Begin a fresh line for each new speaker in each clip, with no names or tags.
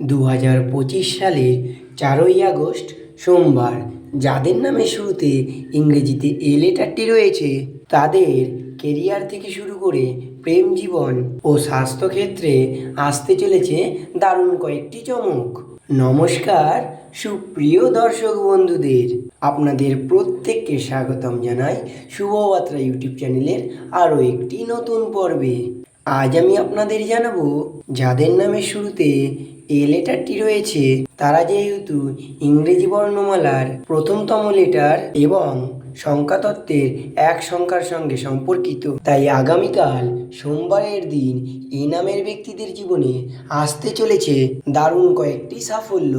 দু হাজার পঁচিশ সালের চারই আগস্ট সোমবার, যাদের নামে শুরুতে ইংরেজিতে এ লেটারটি রয়েছে, তাদের কেরিয়ার থেকে শুরু করে প্রেম জীবন ও স্বাস্থ্যক্ষেত্রে আসতে চলেছে দারুণ কয়েকটি চমক। নমস্কার, সুপ্রিয় দর্শক বন্ধুদের, আপনাদের প্রত্যেককে স্বাগতম জানাই শুভযাত্রা ইউটিউব চ্যানেলের আরও একটি নতুন পর্বে। আজ আমি আপনাদের জানাব, যাদের নামে শুরুতে এ লেটারটি রয়েছে তারা যেহেতু ইংরেজি বর্ণমালার প্রথমতম লেটার এবং সংখ্যাতত্ত্বের এক সংখ্যার সঙ্গে সম্পর্কিত, তাই আগামীকাল সোমবারের দিন এই নামের ব্যক্তিদের জীবনে আসতে চলেছে দারুণ কয়েকটি সাফল্য।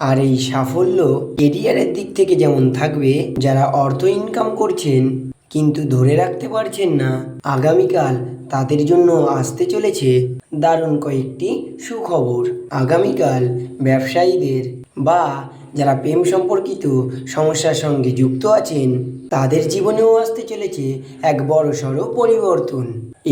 আর এই সাফল্য কেরিয়ারের দিক থেকে যেমন থাকবে, যারা অর্থ ইনকাম করছেন, কিন্তু ধরে রাখতে পারছেন না, আগামীকাল তাদের জন্য আসতে চলেছে দারুণ কয়েকটি সুখবর। আগামীকাল ব্যবসায়ীদের বা যারা প্রেম সম্পর্কিত সমস্যার সঙ্গে যুক্ত আছেন, তাদের জীবনেও আসতে চলেছে এক বড়সড় পরিবর্তন।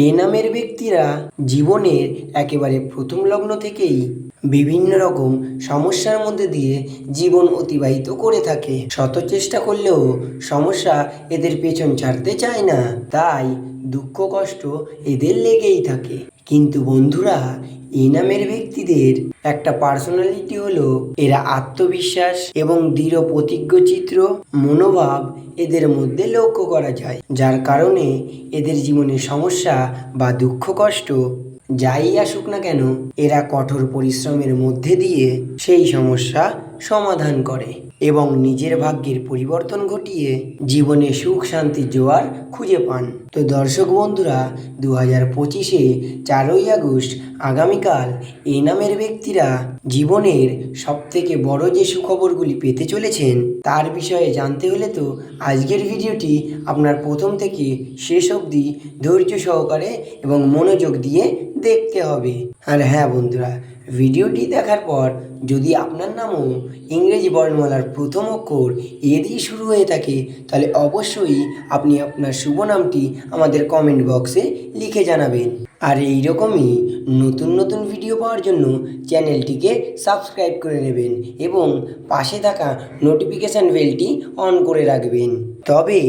এ নামের ব্যক্তিরা জীবনের একেবারে প্রথম লগ্ন থেকেই বিভিন্ন রকম সমস্যার মধ্যে দিয়ে জীবন অতিবাহিত করে থাকে। শত চেষ্টা করলেও সমস্যা এদের পেছন ছাড়তে চায় না। তাই দুঃখ, কষ্ট এদের লেগেই থাকে। কিন্তু বন্ধুরা, এই নামের ব্যক্তিদের একটা পার্সোনালিটি হলো এরা আত্মবিশ্বাস এবং দৃঢ় প্রতিজ্ঞ চিত্র, মনোভাব এদের মধ্যে লক্ষ্য করা যায়। যার কারণে এদের জীবনে সমস্যা বা দুঃখ, কষ্ট যাই আসুক না কেন, এরা কঠোর পরিশ্রমের মধ্যে দিয়ে সেই সমস্যা সমাধান করে এবং নিজের ভাগ্যের পরিবর্তন ঘটিয়ে জীবনে সুখ, শান্তির জোয়ার খুঁজে পান। তো দর্শক বন্ধুরা দু হাজার পঁচিশে চারই আগস্ট আগামীকাল এই নামের ব্যক্তিরা জীবনের সবথেকে বড় যে সুখবরগুলি পেতে চলেছেন, তার বিষয়ে জানতে হলে তো আজকের ভিডিওটি আপনার প্রথম থেকে শেষ অবধি ধৈর্য সহকারে এবং মনোযোগ দিয়ে দেখতে হবে। আর হ্যাঁ বন্ধুরা ভিডিওটি দেখার পর যদি আপনার নামও ইংরেজি বর্ণমালার প্রথম অক্ষর এ দিয়ে শুরু হয়ে থাকে, তাহলে অবশ্যই আপনি আপনার শুভ নামটি আমাদের কমেন্ট বক্সে লিখে জানাবেন। আর এই রকমই নতুন নতুন ভিডিও পাওয়ার জন্য চ্যানেলটিকে সাবস্ক্রাইব করে নেবেন এবং পাশে থাকা নোটিফিকেশান বেলটি অন করে রাখবেন। তবে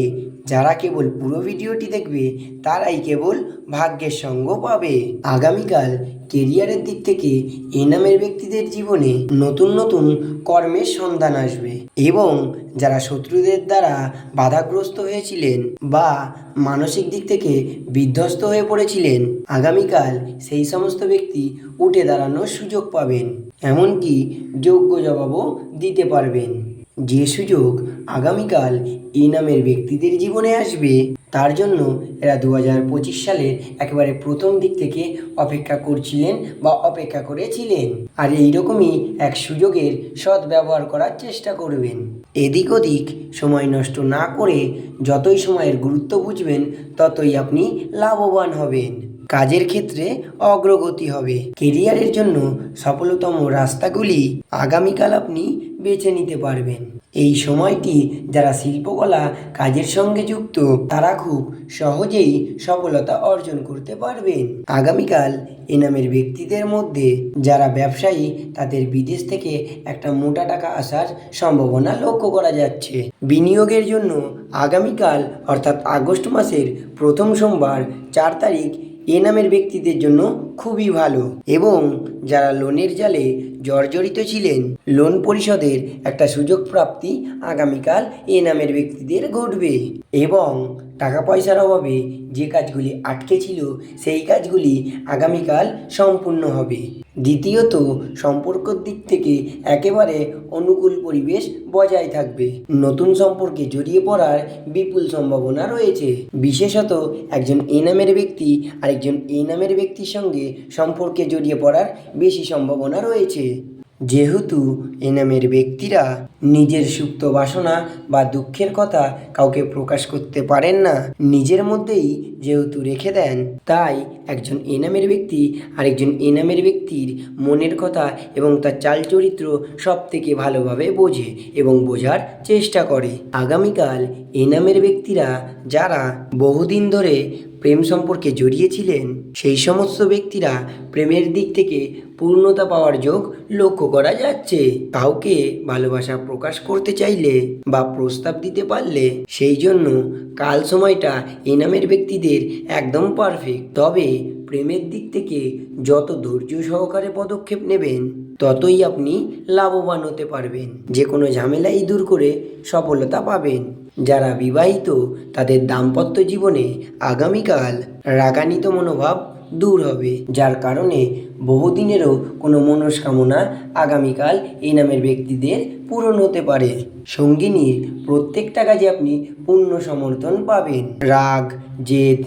যারা কেবল পুরো ভিডিওটি দেখবে, তারাই কেবল ভাগ্যের সঙ্গ পাবে। আগামীকাল কেরিয়ারের দিক থেকে এনামের ব্যক্তিদের জীবনে নতুন নতুন কর্মের সন্ধান আসবে এবং যারা শত্রুদের দ্বারা বাধাগ্রস্ত হয়েছিলেন বা মানসিক দিক থেকে বিধ্বস্ত হয়ে পড়েছিলেন, আগামীকাল সেই সমস্ত ব্যক্তি উঠে দাঁড়ানোর সুযোগ পাবেন। এমনকি যোগ্য জবাবও দিতে পারবেন। যে সুযোগ আগামীকাল এই নামের ব্যক্তিদের জীবনে আসবে। তার জন্য এরা দু হাজার পঁচিশ সালের একেবারে প্রথম দিক থেকে অপেক্ষা করছিলেন বা অপেক্ষা করেছিলেন। আর এইরকমই এক সুযোগের সৎ ব্যবহার করার চেষ্টা করবেন। এদিক ওদিক সময় নষ্ট না করে যতই সময়ের গুরুত্ব বুঝবেন, ততই আপনি লাভবান হবেন। কাজের ক্ষেত্রে অগ্রগতি হবে। কেরিয়ারের জন্য সফলতম রাস্তাগুলি আগামীকাল আপনি বেছে নিতে পারবেন। এই সময়টি যারা শিল্পকলা কাজের সঙ্গে যুক্ত, তারা খুব সহজেই সফলতা অর্জন করতে পারবেন। আগামীকাল এ নামের ব্যক্তিদের মধ্যে যারা ব্যবসায়ী, তাদের বিদেশ থেকে একটা মোটা টাকা আসার সম্ভাবনা লক্ষ্য করা যাচ্ছে। বিনিয়োগের জন্য আগামীকাল, অর্থাৎ আগস্ট মাসের প্রথম সোমবার, চার তারিখ এ নামের ব্যক্তিদের জন্য খুবই ভালো। এবং যারা লোনের জালে জর্জরিত ছিলেন, লোন পরিশোধের একটা সুযোগ প্রাপ্তি আগামীকাল এ নামের ব্যক্তিদের ঘটবে। এবং টাকা পয়সার অভাবে যে কাজগুলি আটকে ছিল, সেই কাজগুলি আগামীকাল সম্পূর্ণ হবে। দ্বিতীয়ত, সম্পর্কর দিক থেকে একেবারে অনুকূল পরিবেশ বজায় থাকবে। নতুন সম্পর্কে জড়িয়ে পড়ার বিপুল সম্ভাবনা রয়েছে। বিশেষত, একজন এ নামের ব্যক্তি আরেকজন এ নামের ব্যক্তির সঙ্গে সম্পর্কে জড়িয়ে পড়ার বেশি সম্ভাবনা রয়েছে। যেহেতু এ নামের ব্যক্তিরা নিজের সুপ্ত বাসনা বা দুঃখের কথা কাউকে প্রকাশ করতে পারেন না। নিজের মধ্যেই যেহেতু রেখে দেন, তাই একজন এনামের ব্যক্তি আরেকজন এনামের ব্যক্তির মনের কথা এবং তার চাল চরিত্র সব থেকে ভালোভাবে বোঝে এবং বোঝার চেষ্টা করে। আগামীকাল এনামের ব্যক্তিরা যারা বহুদিন ধরে প্রেম সম্পর্কে জড়িয়েছিলেন, সেই সমস্ত ব্যক্তিরা প্রেমের দিক থেকে পূর্ণতা পাওয়ার যোগ লক্ষ্য করা যাচ্ছে। কাউকে ভালোবাসা প্রকাশ করতে চাইলে বা প্রস্তাব দিতে পারলে সেই জন্য কাল সময়টা এনামের ব্যক্তিদের একদম পারফেক্ট তবে প্রেমের দিক থেকে যত ধৈর্য সহকারে পদক্ষেপ নেবেন, ততই আপনি লাভবান হতে পারবেন। যে কোনো ঝামেলাই দূর করে সফলতা পাবেন। যারা বিবাহিত, তাদের দাম্পত্য জীবনে আগামীকাল রাগান্বিত মনোভাব দূর হবে, যার কারণে বহুদিনেরও কোনো মনস্কামনা আগামীকাল এই নামের ব্যক্তিদের পূরণ হতে পারে। সঙ্গিনীর প্রত্যেকটা কাজে আপনি পূর্ণ সমর্থন পাবেন। রাগ, জেদ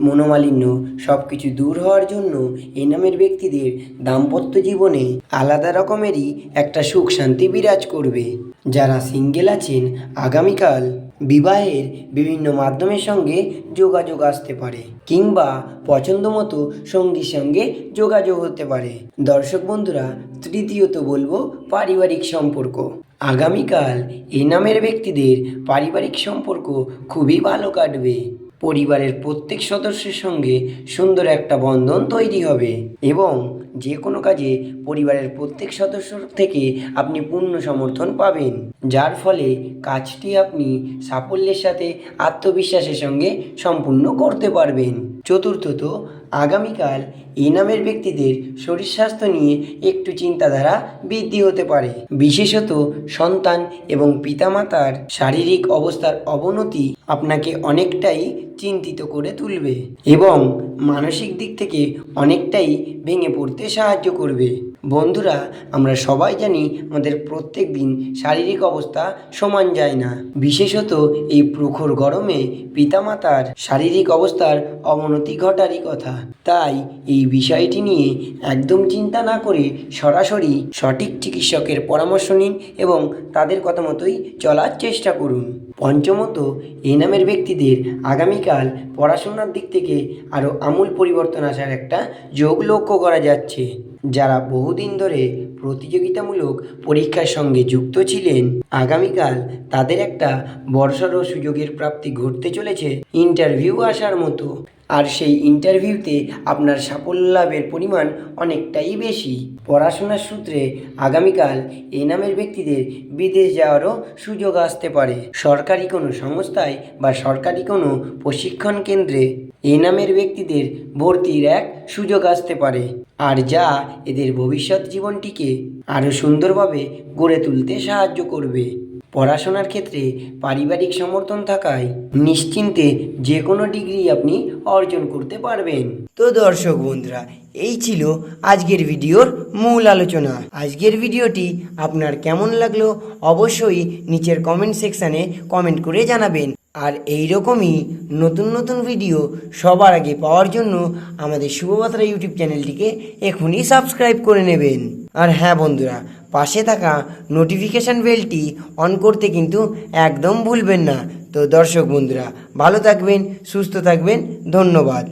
মনোমালিন্য সব কিছু দূর হওয়ার জন্য এই নামের ব্যক্তিদের দাম্পত্য জীবনে আলাদা রকমেরই একটা সুখ শান্তি বিরাজ করবে। যারা সিঙ্গেল আছেন, আগামীকাল বিবাহের বিভিন্ন মাধ্যমের সঙ্গে যোগাযোগ আসতে পারে কিংবা পছন্দ মতো সঙ্গীর সঙ্গে যোগাযোগ হতে পারে। দর্শক বন্ধুরা, তৃতীয়ত বলব পারিবারিক সম্পর্ক। আগামীকাল এই নামের ব্যক্তিদের পারিবারিক সম্পর্ক খুবই ভালো কাটবে। পরিবারের প্রত্যেক সদস্যের সঙ্গে সুন্দর একটা বন্ধন তৈরি হবে এবং যে কোনো কাজে পরিবারের প্রত্যেক সদস্য থেকে আপনি পূর্ণ সমর্থন পাবেন, যার ফলে কাজটি আপনি সাফল্যের সাথে আত্মবিশ্বাসের সঙ্গে সম্পূর্ণ করতে পারবেন। চতুর্থত, আগামীকাল এই নামের ব্যক্তিদের শরীর স্বাস্থ্য নিয়ে একটু চিন্তাধারা বৃদ্ধি হতে পারে। বিশেষত সন্তান এবং পিতামাতার শারীরিক অবস্থার অবনতি আপনাকে অনেকটাই চিন্তিত করে তুলবে এবং মানসিক দিক থেকে অনেকটাই ভেঙে পড়তে সাহায্য করবে। বন্ধুরা, আমরা সবাই জানি আমাদের প্রত্যেক দিন শারীরিক অবস্থা সমান যায় না। বিশেষত এই প্রখর গরমে পিতামাতার শারীরিক অবস্থার অবনতি ঘটারই কথা। তাই এই বিষয়টি নিয়ে একদম চিন্তা না করে সরাসরি সঠিক চিকিৎসকের পরামর্শ নিন এবং তাদের কথা মতোই চলার চেষ্টা করুন। পঞ্চমত, এই নামের ব্যক্তিদের আগামীকাল পড়াশোনার দিক থেকে আরও আমূল পরিবর্তন আসার একটা যোগ লক্ষ্য করা যাচ্ছে। যারা বহুদিন ধরে প্রতিযোগিতামূলক পরীক্ষার সঙ্গে যুক্ত ছিলেন, আগামীকাল তাদের একটা বড়সড় সুযোগের প্রাপ্তি ঘটতে চলেছে ইন্টারভিউ আসার মতো। আর সেই ইন্টারভিউতে আপনার সাফল্য লাভের পরিমাণ অনেকটাই বেশি। পড়াশোনার সূত্রে আগামীকাল এ নামের ব্যক্তিদের বিদেশ যাওয়ারও সুযোগ আসতে পারে। সরকারি কোনো সংস্থায় বা সরকারি কোনো প্রশিক্ষণ কেন্দ্রে এ নামের ব্যক্তিদের ভর্তির এক সুযোগ আসতে পারে। আর যা এদের ভবিষ্যৎ জীবনটিকে আরও সুন্দরভাবে গড়ে তুলতে সাহায্য করবে। পড়াশোনার ক্ষেত্রে পারিবারিক সমর্থন থাকায় নিশ্চিন্তে যে কোনো ডিগ্রি আপনি অর্জন করতে পারবেন। তো দর্শক বন্ধুরা, এই ছিল আজকের ভিডিওর মূল আলোচনা। আজকের ভিডিওটি আপনার কেমন লাগল অবশ্যই নিচের কমেন্ট সেকশানে কমেন্ট করে জানাবেন। আর এই রকমই নতুন নতুন ভিডিও সবার আগে পাওয়ার জন্য আমাদের শুভবাত্রা ইউটিউব চ্যানেলটিকে এখনই সাবস্ক্রাইব করে নেবেন। আর হ্যাঁ বন্ধুরা পাশে থাকা নোটিফিকেশান বেলটি অন করতে কিন্তু একদম ভুলবেন না। তো দর্শক বন্ধুরা, ভালো থাকবেন, সুস্থ থাকবেন, ধন্যবাদ।